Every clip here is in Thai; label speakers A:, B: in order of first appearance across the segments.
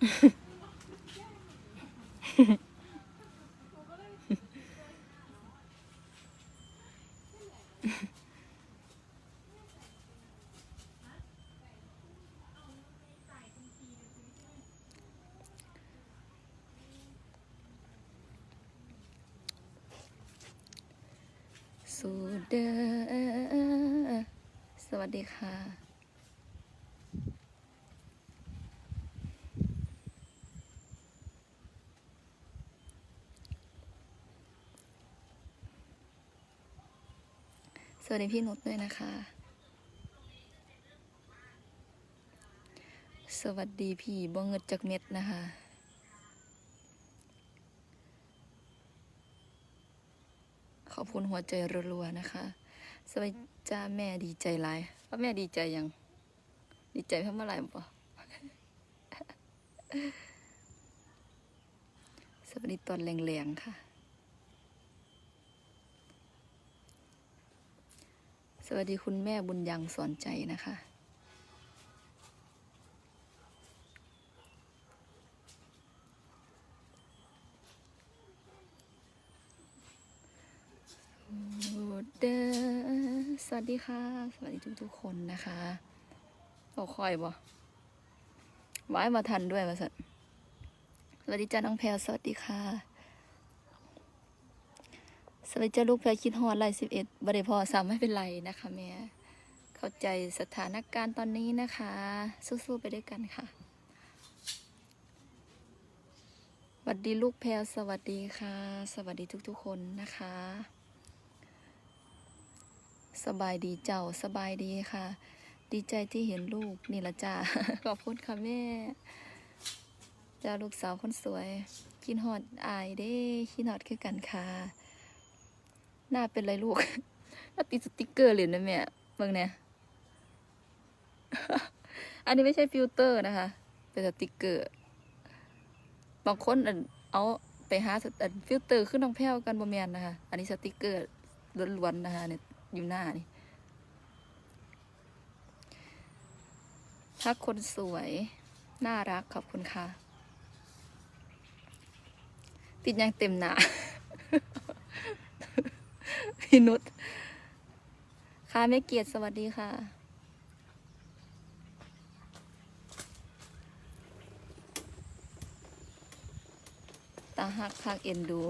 A: สูเดอสวัสดีค่ะ วัสดีพี่นุชด้วยนะคะ สวัสดีพี่บ่เงิดจากเม็ดนะคะ ขอบคุณหัวใจรัวๆนะคะ สวัสดีจ้าแม่ดีใจหลายว่าแม่ดีใจยัง ดีใจเพิ่มเมื่อไหร่ปะสวัสดีตอนแรงๆค่ะ วัสดีคุณแม่บุญยังสอนใจนะคะ สวัสดีค่ะ สวัสดีทุกๆคนนะคะเอาคอยบ่ไว้มาทันด้วยมาสัตสวัสดีจ้าน้องแพลสวัสดีค่ะ สวัสดีจ้าลูกแพลวคิดฮอดไลสิบเอ็ดบริพอสามไม่เป็นไรนะคะแม่เข้าใจสถานการณ์ตอนนี้นะคะ สู้ๆไปด้วยกันค่ะสวัสดีลูกแพลวสวัสดีค่ะ สวัสดีทุกๆคนนะคะ สบายดีเจ้าสบายดีค่ะ ดีใจที่เห็นลูกนี่ละจ้าขอบคุณค่ะแม่จ้าลูกสาวคนสวยคินฮอดอายเด้คินฮอดคือกันค่ะ หน้าเป็นไรลูกน่าติดสติกเกอร์เลยนะแม่เบิ่งเนี่ยอันนี้ไม่ใช่ฟิลเตอร์นะคะ เป็นสติกเกอร์ บางคนเอาไปหาฟิลเตอร์ขึ้นน้องแพ้วกันบ่แมนนะคะ อันนี้สติกเกอร์ล้วนๆนะคะเนี่ยอยู่หน้านี่ทักคนสวย น่ารักขอบคุณค่ะ ติดยังเต็มหนา พี่นุชค่ะแม่เกียรติสวัสดีค่ะ ตาหักคักเอ็นดู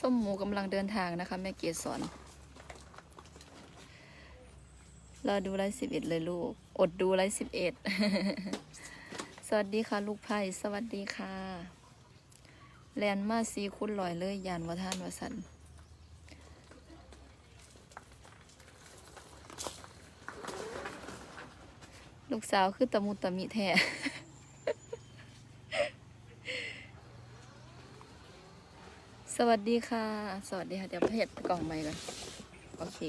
A: ส้มหมูกำลังเดินทางนะคะแม่เกียรติสอนรอดูไลฟ์สิบเอ็ดเลยลูก อดดูไลฟ์สิบเอ็ด สวัสดีค่ะ ลูกไผ่สวัสดีค่ะ แลนมาซีคุณลอยเลยยานวัฒนวสันลูกสาวคือตะมุตะมิแท้สวัสดีค่ะ สวัสดีค่ะ เดี๋ยวเพจกล่องใหม่ก่อน โอเค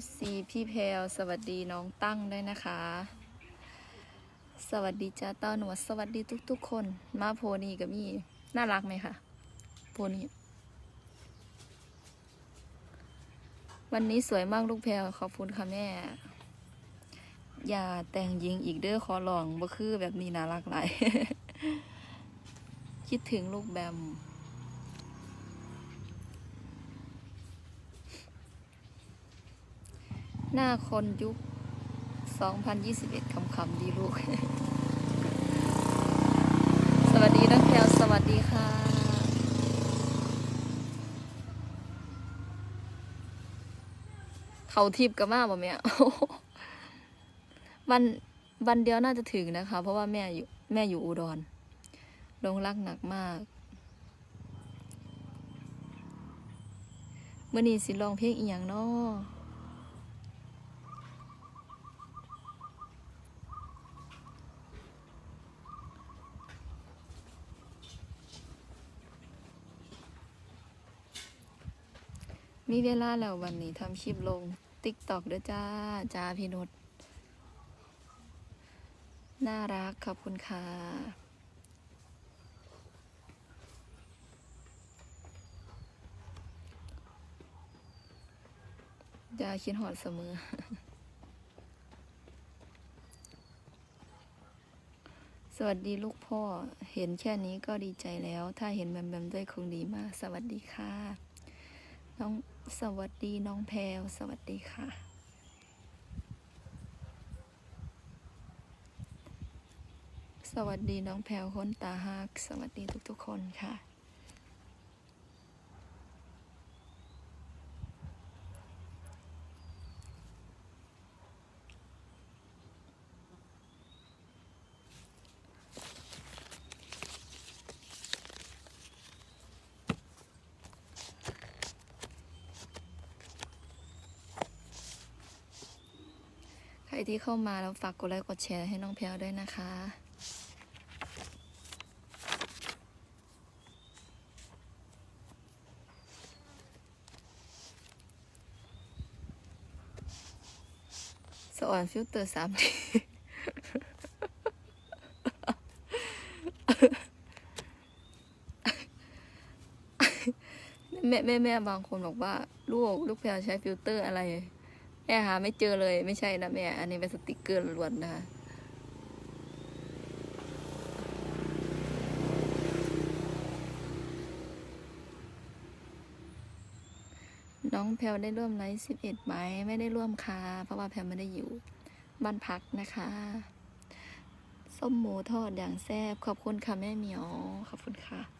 A: FC พี่แพลวสวัสดีน้องตั้งด้วยนะคะ สวัสดีจ้าต้าหนวดสวัสดีทุก ๆ คน มาโพนี่กับมี่น่ารักไหมคะโพนี่วันนี้สวยมากลูกแพลขอบคุณค่ะแม่ อย่าแต่งหญิงอีกเด้อขอลองบ่คือแบบนี้น่ารักหลายคิดถึงลูกแบมหน้าคนยุค 2021คำคำๆดีลูก สวัสดีน้องแพลวสวัสดีค่ะ เขาทิพย์กับมาบ่แม่วันวันเดียวน่าจะถึงนะคะ เพราะว่าแม่อยู่แม่อยู่อุดรลงรักหนักมากเมื่อนี้สิลองเพลงอีหยังเนาะ มีเวลาแล้ววันนี้ทำคลิปลงติ๊กตอกด้วยจ้า จ้าพี่นุชน่ารักขอบคุณค่ะจะคิดหอดเสมอ สวัสดีลูกพ่อ เห็นแค่นี้ก็ดีใจแล้ว ถ้าเห็นแบมแบมด้วยคงดีมาก สวัสดีค่ะ น้อง สวัสดีน้องแพลวสวัสดีค่ะ สวัสดีน้องแพลวคนตาฮักสวัสดีทุกๆคนค่ะ รที่เข้ามาแล้วฝากกดไลค์กดแชร์ให้น้องแพลวด้วยนะคะสว่านฟิลเตอร์สามทีแม่แม่แม่บางคนบอกว่า ลูก ลูกแพลวใช้ฟิลเตอร์อะไร แม่หาไม่เจอเลยไม่ใช่นะแม่ อันนี้เป็นสติกเกอร์ล้วนนะคะน้องแพลวได้ร่วมไลฟ์สิบเอ็ดไหมไม่ได้ร่วมค่ะ เพราะว่าแพลวไม่ได้อยู่บ้านพักนะคะส้มหมูทอดอย่างแซ่บขอบคุณค่ะแม่เหมียวขอบคุณค่ะ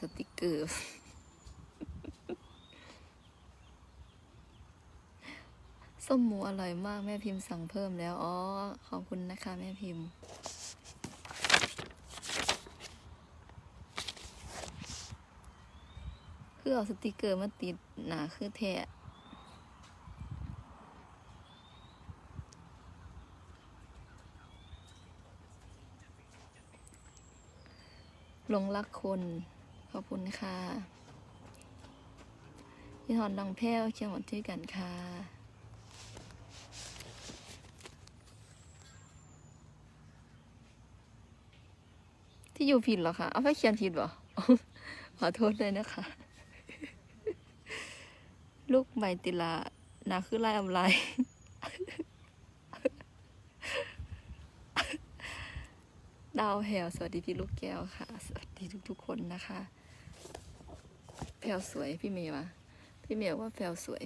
A: สะออนสติกเกอร์ ส้มหมูอร่อยมากแม่พิมพ์สั่งเพิ่มแล้ว อ๋อ ขอบคุณนะคะ แม่พิมพ์คือเอาสติกเกอร์มาติดหนาคือแทะหลงรักคน ขอบคุณค่ะพี่ถอนดังแพ้วเชียงหวัดที่กันค่ะที่อยู่ผิดเหรอคะ เอาไปเขียนผิดเหรอ ขอโทษเลยนะคะ ลูกใบติลานาคือไล่อำไลดาวแพลวสวัสดีพี่ลูกแก้วค่ะ สวัสดีทุกๆคนนะคะ แพลวสวยพี่เมย์วะพี่เมย์ว่าแพลวสวย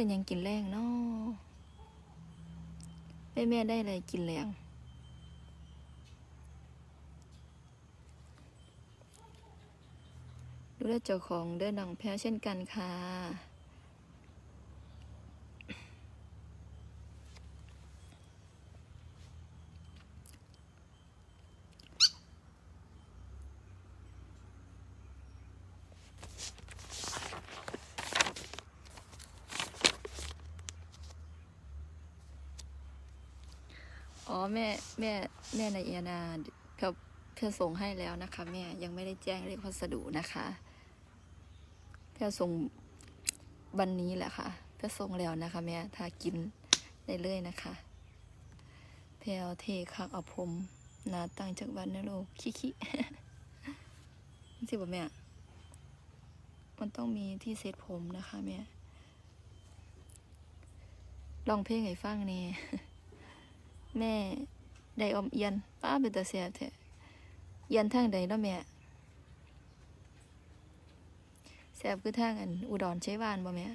A: ได้ยังกินแรงเนาะแม่แม่ได้อะไรกินแรงดูแลเจ้าของเดินหนังแพ้เช่นกันค่ะ แม่แม่แม่ในเอียนาเพื่อเพื่อส่งให้แล้วนะคะ แม่ยังไม่ได้แจ้งเลขพัสดุนะคะ เพื่อส่งวันนี้แหละค่ะ เพื่อส่งแล้วนะคะ แม่ถ้ากินได้เลยนะคะแพลเทคักเอาผมหนาต่างจากวันนะลูกคิคิสิบ่แม่มันต้องมีที่เซตผมนะคะแม่ลองเพลงให้ฟังนี่ แม่ได้ออมเอียนป้าเป็นตาแสบแท้เอียนทางใดเนาะแม่แสบคือทางอันอุดรใช้บ้านบ่แม่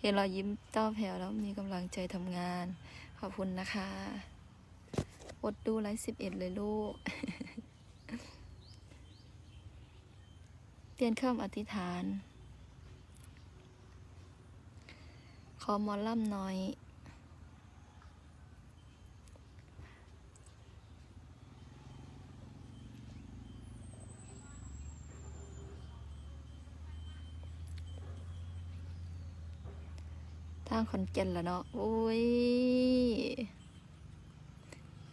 A: เห็นรอยยิ้มเต้าแผ่วแล้วมีกำลังใจทำงาน ขอบคุณนะคะอดดูไลฟ์สิบเอ็ดเลยลูก เปลี่ยนคำอธิษฐาน ขอมอล่ำน่อยางขอนแก่นแล้วเนาะโอ้ย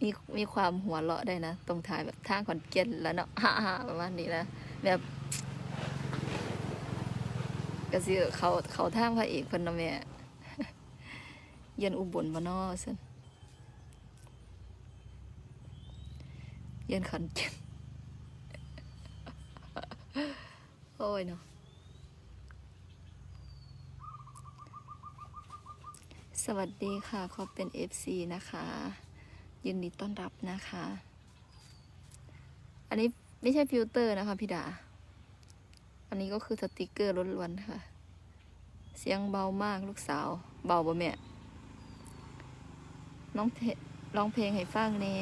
A: มีมีความหัวเราะได้นะ ตรงท้ายแบบทางขอนแก่นแล้วเนาะฮ่าฮ่าประมาณนี้นะแบบก็สิเขาเขาทางพระเอกพิ่นเนะแม่เย็นอุบลบ่เนาะซั่นเย็นขอนแก่นโอ้ยเนาะ สวัสดีค่ะขอเป็น FC นะคะ ยินดีต้อนรับนะคะ อันนี้ไม่ใช่ฟิลเตอร์นะคะพี่ดา อันนี้ก็คือสติกเกอร์ล้วนๆค่ะ เสียงเบามากลูกสาว เบาบ่แม่น้องเพร้องเพลงให้ฟังแน่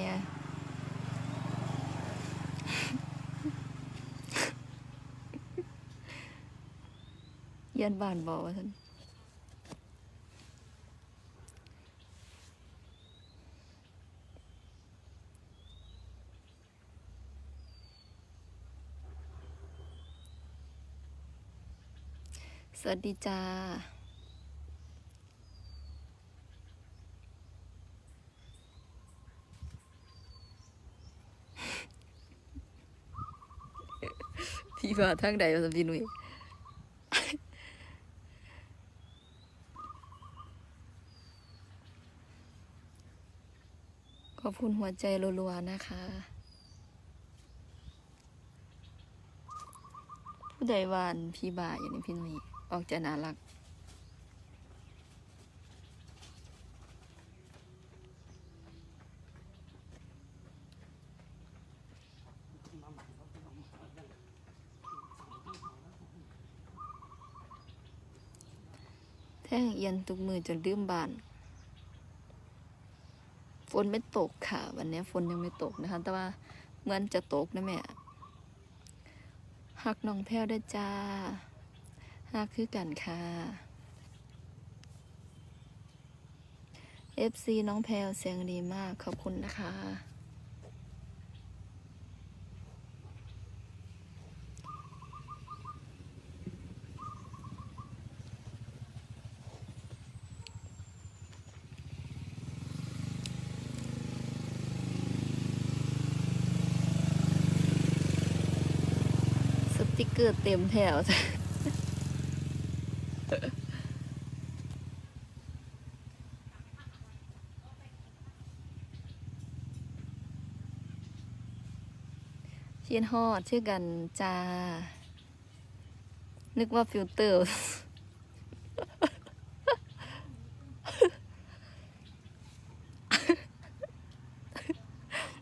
A: เยันบ้านบอกว่าท่าน วัสดีจ้า พี่มาทางใดวะสัมพี่นุ่ยขอบคุณหัวใจรัวๆนะคะ ผู้ใดวานพี่บ่าอย่างนี้พี่นุ่ย ออกจะน่ารัก แท่งเอียนทุกมือจนลืมบานฝนไม่ตกค่ะ วันนี้ฝนยังไม่ตกนะคะ แต่ว่าเหมือนจะตกนะแม่หักน้องแพ้วด้วยจ้า หักคือกันค่ะ FC น้องแพลวเสียงดีมากขอบคุณนะคะ สติกเกอร์เต็มแถวจ้ะ เชียนฮอดชื่อกันจ้า นึกว่าฟิลเตอร์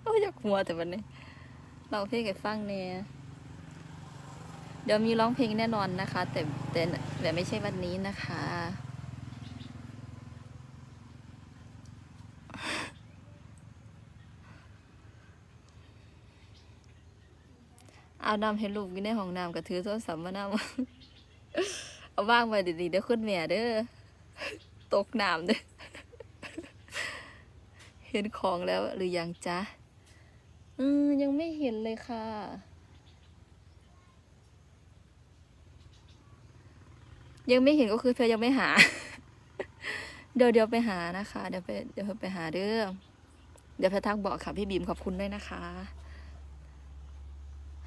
A: โอ้ยอยากหัวแต่วันนี้เราเพลงให้ฟังเนี่ย เดี๋ยวมีร้องเพลงแน่นอนนะคะ แต่แต่แต่ไม่ใช่วันนี้นะคะ เอาน้ำให้ลูกอยู่ในห้องน้ำกับถือโทรศัพท์มาน้ำเอาว่างไว้ดีๆเดี๋ยวคุณแม่เด้อตกน้ำเด้อเห็นของแล้วหรือยังจ๊ะอืมยังไม่เห็นเลยค่ะ ยังไม่เห็นก็คือเธอยังไม่หา เดี๋ยวเดี๋ยวไปหานะคะ เดี๋ยวไปเดี๋ยวไปหาเด้อเดี๋ยวพทักบอกค่ะพี่บีมขอบคุณด้วยนะคะ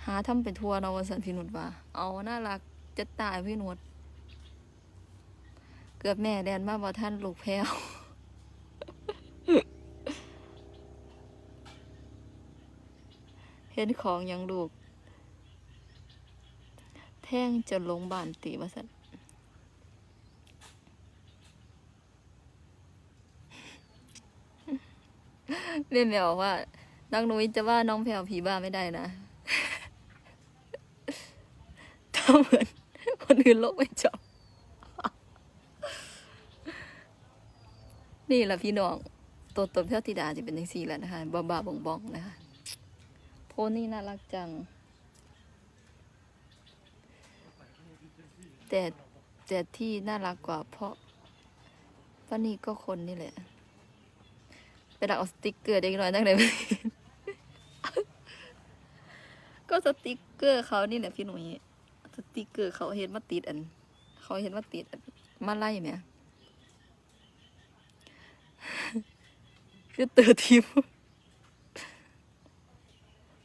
A: หาทำเป็นทัวร์เนวสันพี่หนุดว่า เอาน่ารักจะตายพี่หนุดเกือบแม่แดนมาบ่ท่านลูกแพ้วเห็นของยังลูก แท่งจะลงบานตีว่าสัน เรียนแมวบอกว่าน้องนุ้ยจะว่าน้องแพลวผีบ้าไม่ได้นะถ้าเหมือนคนอื่นโลกไม่จบนี่แหละพี่น้องตัวตนแพลวธิดาจะเป็นยังสี่แหละนะคะบ้าบ้าบองบองนะคะโพนี่น่ารักจัง แต่แต่ที่น่ารักกว่าเพราะป้านี่ก็คนนี่แหละ ไปดักเอาสติกเกอร์เด็กน้อยตั้งแต่ก็สติกเกอร์เขานี่แหละพี่หนุ่ยสติกเกอร์เขาเห็นมาติดอัน เขาเห็นมาติดมาไล่ไหมคือเตอร์ทิม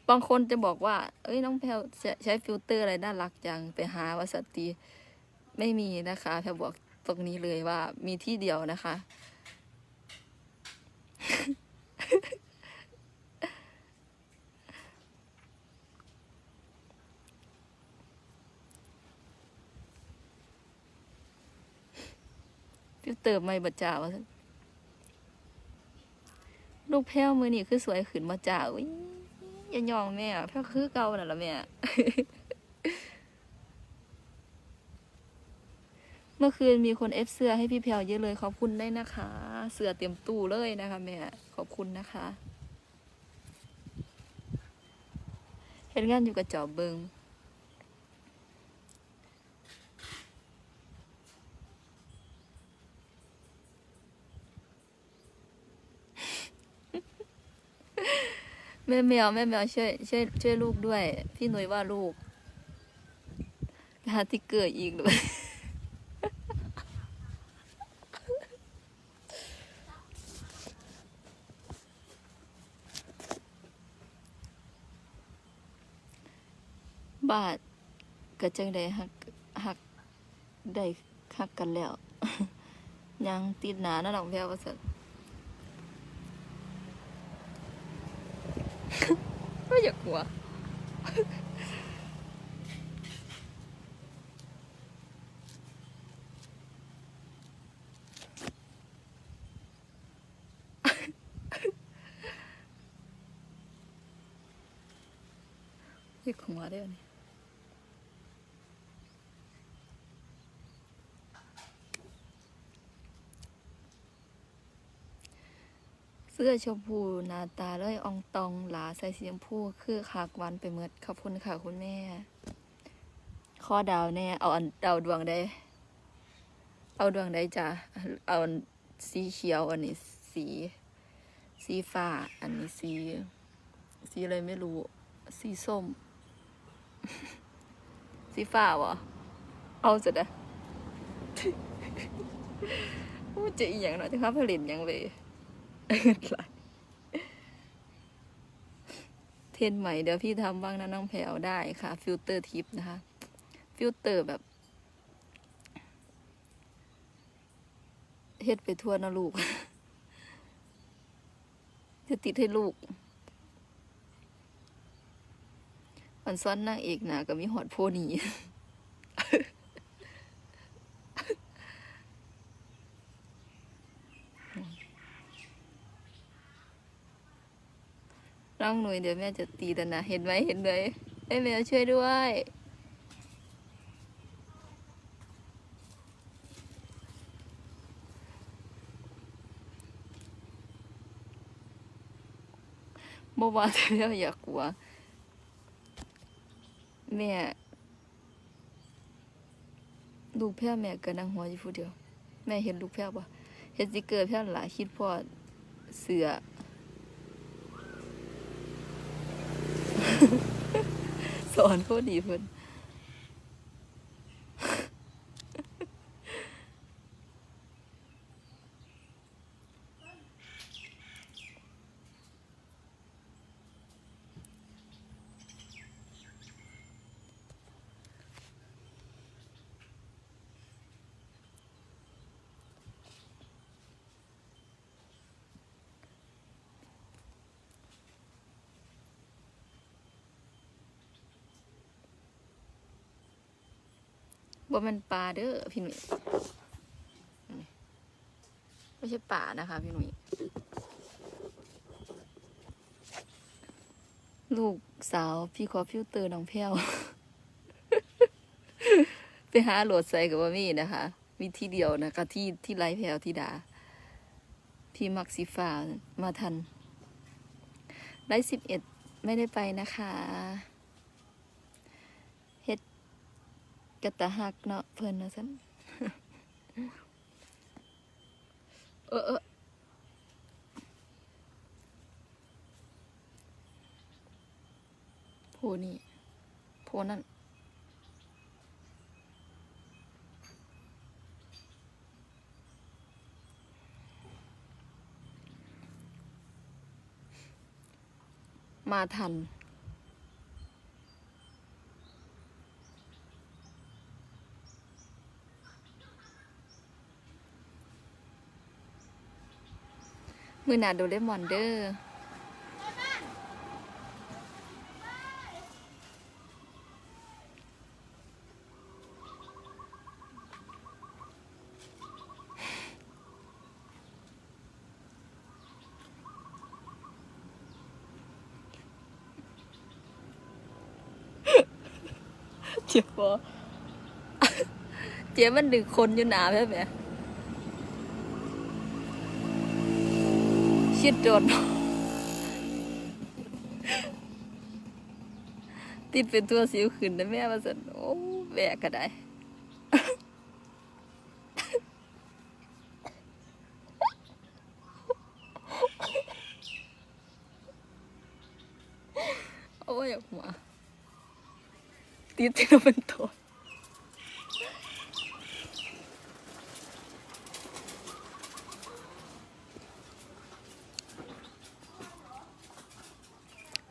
A: บางคนจะบอกว่า เอ้ยน้องแพลใช้ฟิลเตอร์อะไรน่ารักจังไปหาว่าสตีไม่มีนะคะแพลบอกตรงนี้เลยว่ามีที่เดียวนะคะ ฟิลเตอร์ไม่บัจจาวะลูกแพ้วมือนี่คือสวยขึ้นมาจ่าอุ้ยอย่ายองแม่แพ้วคือเก่าน่ะละแม่ เมื่อคืนมีคนเอฟเสื้อให้พี่แพลวเยอะเลยขอบคุณได้นะคะ เสื้อเตรียมตู้เลยนะคะแม่ขอบคุณนะคะเห็นงานอยู่กับจอบเบิงแม่แมวแม่แมวช่วยช่วยช่วยลูกด้วย พี่หน่วยว่าลูกหาติ๊กเกอร์อีกเลย บาทก็จังได้หักหักได้หักกันแล้วยังติดหนานะน้องแพรวว่าสันไม่อยากหัวอยากหัวได้ไหมเสื้อชมพูนาตาเลยอองตองหลาใส่สีชมพูคือขากวันไปเมดขอบคุณค่ะคุณแม่ ข้อดาวแน่เอาอันดาวดวงได้ เอาดวงได้จ้ะเอาสีเขียวอันนี้สี สีฟ้า อันนี้สี สีอะไรไม่รู้ สีส้ม สีฟ้าวะเอาจะได้มันจะอีกอย่างหน่อยจะครับผลิตยังเลย หลเทนใหม่เดี๋ยวพี่ทำบ้างนะน้องแพลวได้ค่ะ ฟิลเตอร์ทิปนะคะ ฟิลเตอร์แบบเฮ็ดไปทั่วนะลูก จะติดให้ลูกมันซ้อนนางเอกหนาก็มีหอดโพนี ร่างหน่ยเดี๋ยวแม่จะตีแต่นะเห็นไหมเห็นไหมให้แมวช่วยด้วยเมื่อวานแต่แม่อยากกลัวแม่ลูกแพ้แม่ก็นั่งหัวอยู่ผู้เดียว แม่เห็นลูกแพ้วปะเห็นสติกเกอร์แพ้วหลายคิดพ่อเสือ สอนผู้ดีเพิ่น บ่แมันปลาเด้อพี่หนุ่ยไม่ใช่ป่านะคะพี่หนุ่ยลูกสาวพี่ขอฟิลเตอร์น้องแพ้วไปหาโหลดใส่กับว่ามีนะคะ มีที่เดียวนะคะ ที่ที่ไลฟ์แพลวที่ดา พี่มักสีฟ้ามาทันไลฟ์สิบเอ็ดไม่ได้ไปนะคะ เฮ็ดกะตะหักเนาะเพิ่นนะสันเออเออโพนี่โพนั่นมาทัน มือหนาโดเรมอนเดอร์เจ็บปะเจ๊มันดึงคนอยู่หนาแบบเนี้ ชิดโดนติดเป็นตัวสิวขึ้นนะแม่มาสันโอ้แบกก็ได้โอ้ยออกมาติดที่เป็นตัว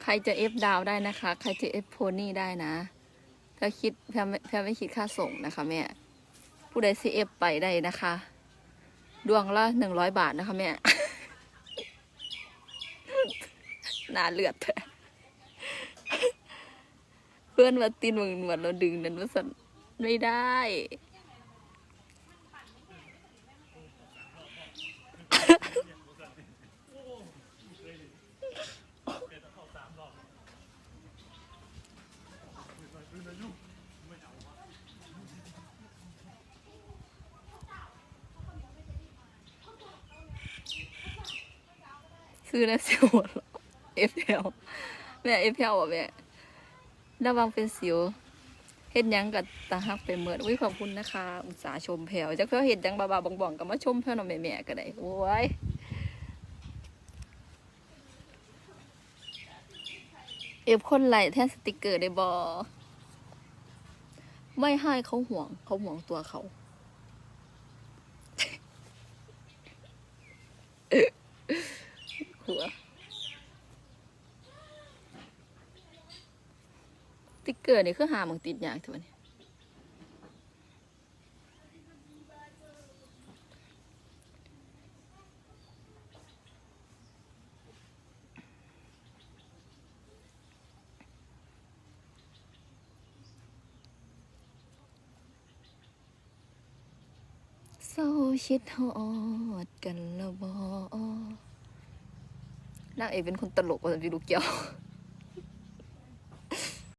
A: รจะเอฟดาวได้นะคะ ใครจะเอฟโพนี่ได้นะถ้าคิดแพรแพรไม่คิดค่าส่งนะคะแม่ผู้ใดซีเอฟไปได้นะคะ ดวงละหนึ่งร้อยบาทนะคะแม่หนาเลือดแท้เพื่อนมาตีนมึงเหมือนเราดึงนั้นว่าสันไม่ได้ ซื้อแล้วเสียวหัวเราะ FL แม่ FL อะแม่ระวังเป็นสิวเฮ็ดยังกับตาฮักไปเมิดอุ้ยขอบคุณนะคะ อุตส่าห์ชมแผวจักเพื่อเฮ็ดยังบาๆบ่องๆก็มาชมแผวหน่อยแม่ๆก็ได้โอ้ยเอฟคนไหลแทนสติกเกอร์ได้บอไม่ให้เขาห่วงเขาห่วงตัวเขา หัวติ๊กเกอร์นี่คือหามึงติดอย่างทุกวันนี้เศร้าชิดฮอดกันละบอ นางเอกเป็นคนตลกกว่าพี่ลูกเกียว